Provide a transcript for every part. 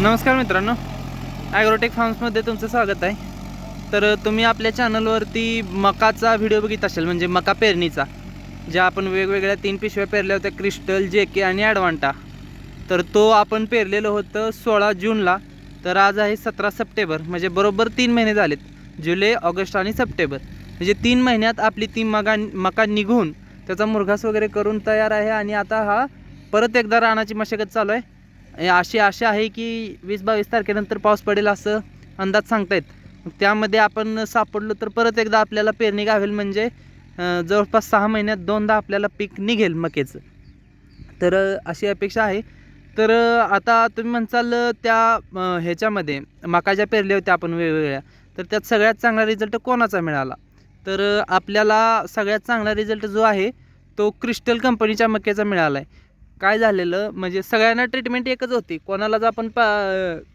नमस्कार मित्रांनो. ॲग्रोटेक फार्म्समध्ये तुमचं स्वागत आहे. तर तुम्ही आपल्या चॅनलवरती मकाचा व्हिडिओ बघित असेल म्हणजे मका पेरणीचा ज्या आपण वेगवेगळ्या तीन पिशव्या पेरल्या होत्या क्रिस्टल जे के आणि ॲडवांटा तर तो आपण पेरलेलं होतं सोळा जूनला. तर आज आहे सतरा सप्टेंबर म्हणजे बरोबर तीन महिने झालेत जुलै ऑगस्ट आणि सप्टेंबर. म्हणजे तीन महिन्यात आपली ती मगा मका निघून त्याचा मुरघास वगैरे करून तयार आहे आणि आता हा परत एकदा रानाची मशागत चालू आहे. अशी आशा आहे की वीस बावीस तारखेनंतर पाऊस पडेल असं अंदाज सांगतायत. त्यामध्ये आपण सापडलो तर परत एकदा आपल्याला पेरणी गावेल म्हणजे जवळपास सहा महिन्यात दोनदा आपल्याला पीक निघेल मकेचं. तर अशी अपेक्षा आहे. तर आता तुम्ही म्हणसाल त्या ह्याच्यामध्ये मका ज्या पेरल्या होत्या आपण वेगवेगळ्या. तर त्यात सगळ्यात चांगला रिझल्ट कोणाचा मिळाला? तर आपल्याला सगळ्यात चांगला रिझल्ट जो आहे तो क्रिस्टल कंपनीच्या मक्याचा मिळाला आहे काय झालेलं म्हणजे सगळ्यांना ट्रीटमेंट एकच होती. कोणालाच आपण पा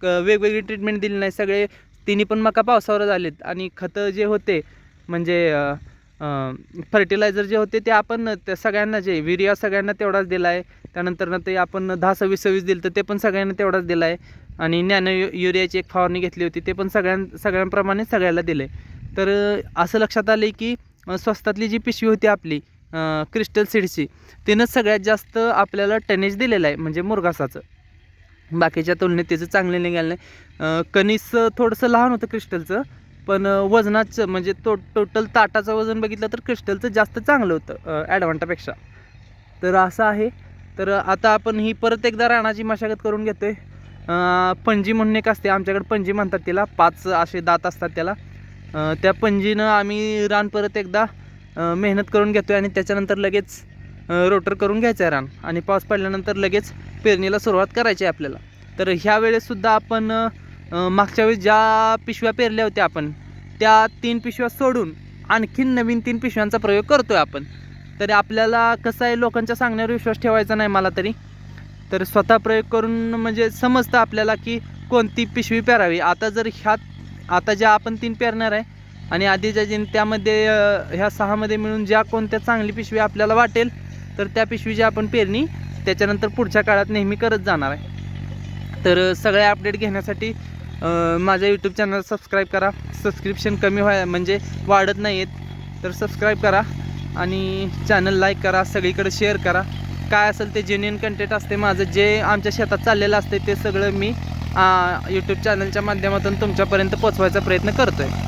क- वेगवेगळी ट्रीटमेंट दिली नाही. सगळे तिन्ही पण मका पावसावर आलेत आणि खतं जे होते म्हणजे फर्टिलायझर जे होते ते आपण त्या सगळ्यांना जे विरिया सगळ्यांना तेवढाच दिला आहे त्यानंतर ते आपण दहा सव्वीस सव्वीस दिलं तर ते पण सगळ्यांना तेवढाच दिला आहे आणि नॅनो यु युरियाची एक फवारणी घेतली होती ते पण सगळ्यां सगळ्यांप्रमाणे सगळ्याला दिलं आहे तर असं लक्षात आलं की स्वस्तातली जी पिशवी होती आपली क्रिस्टल सीडची तिनं सगळ्यात जास्त आपल्याला टनेज दिलेलं आहे म्हणजे मुरघासाचं. बाकीच्या तुलनेत त्याचं चांगलं निघालं नाही. कनिस थोडंसं लहान होतं क्रिस्टलचं पण वजनाचं म्हणजे तो टोटल ताटाचं वजन बघितलं तर क्रिस्टलचं जास्त चांगलं होतं ॲडव्हान्टापेक्षा. तर असं आहे. तर आता आपण ही परत एकदा रानाची मशागत करून घेतो आहे पणजी म्हणून एक असते आमच्याकडे पणजी म्हणतात तिला. पाच असे दात असतात त्याला. त्या पणजीनं आम्ही रान परत एकदा मेहनत करून घेतो आहे आणि त्याच्यानंतर लगेच रोटर करून घ्यायचं आहे रान. आणि पाऊस पडल्यानंतर लगेच पेरणीला सुरुवात करायची आहे आपल्याला. तर ह्या वेळेससुद्धा आपण मागच्या वेळेस ज्या पिशव्या पेरल्या होत्या आपण त्या तीन पिशव्या सोडून आणखीन नवीन तीन पिशव्यांचा प्रयोग करतो आहे आपण. तरी आपल्याला कसं आहे लोकांच्या सांगण्यावर विश्वास ठेवायचा नाही मला तरी. तर स्वतः प्रयोग करून म्हणजे समजतं आपल्याला की कोणती पिशवी पेरावी. आता जर ह्यात आता ज्या आपण तीन पेरणार आहे आणि आधीच्या जिंत्यामध्ये ह्या सहामध्ये मिळून ज्या कोणत्या चांगली पिशवी आपल्याला वाटेल तर त्या पिशवीची आपण पेरणी त्याच्यानंतर पुढच्या काळात नेहमी करत जाणार आहे. तर सगळे अपडेट घेण्यासाठी माझ्या यूट्यूब चॅनल सबस्क्राईब करा. सबस्क्रिप्शन कमी व्हाय म्हणजे वाढत नाही आहेत तर सबस्क्राईब करा आणि चॅनल लाईक करा सगळीकडे शेअर करा. काय असेल ते जेन्युन कंटेंट असते माझं जे आमच्या शेतात चाललेलं असते ते सगळं मी यूट्यूब चॅनलच्या माध्यमातून तुमच्यापर्यंत पोचवायचा प्रयत्न करतो आहे